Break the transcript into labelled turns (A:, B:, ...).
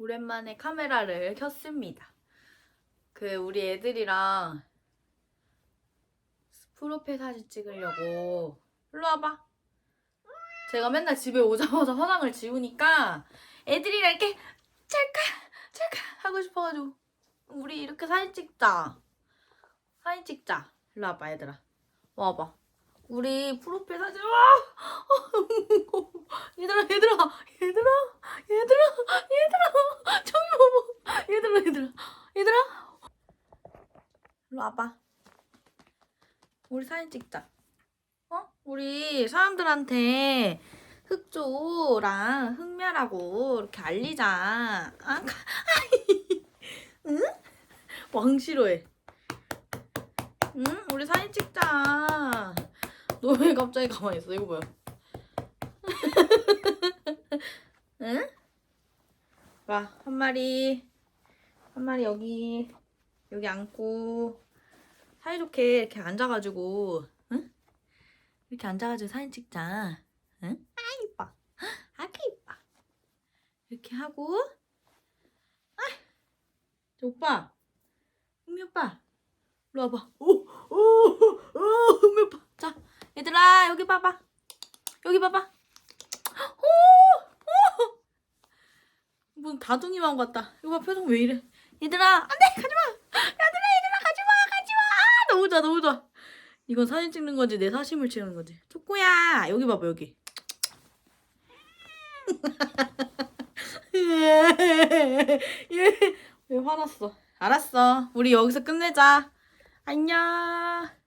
A: 오랜만에 카메라를 켰습니다. 그 우리 애들이랑 프로필 사진 찍으려고 일로 와봐. 제가 맨날 집에 오자마자 화장을 지우니까 애들이랑 이렇게 찰칵 찰칵 하고 싶어가지고 우리 이렇게 사진 찍자. 사진 찍자. 일로 와봐 얘들아. 와봐. 우리 프로필 사진 와. 얘들아 얘들아 얘들아 얘들아 얘들아 저기 봐봐 얘들아 얘들아 일로 와봐 우리 사진 찍자 어? 우리 사람들한테 흑조랑 흑멸하고 이렇게 알리자 아? 응? 왕 싫어해 응? 우리 사진 찍자 너 왜 갑자기 가만히 있어 이거 뭐야 응? 와, 한 마리. 한 마리 여기, 여기 앉고, 사이좋게 이렇게 앉아가지고, 응? 이렇게 앉아가지고 사진 찍자. 응? 아, 이뻐. 아, 그 이뻐. 이렇게 하고, 아! 저 오빠. 흥미 오빠. 일로 와봐. 오, 오, 오, 흥미 오빠. 자, 얘들아, 여기 봐봐. 여기 봐봐. 무슨 다둥이만 같다. 이거 봐, 표정 왜 이래? 얘들아, 안 돼! 가지마! 얘들아, 얘들아, 가지마! 가지마! 아, 너무 좋아, 너무 좋아. 이건 사진 찍는 거지, 내 사심을 치는 거지. 초코야! 여기 봐봐, 여기. 얘, 왜 화났어? 알았어. 우리 여기서 끝내자. 안녕.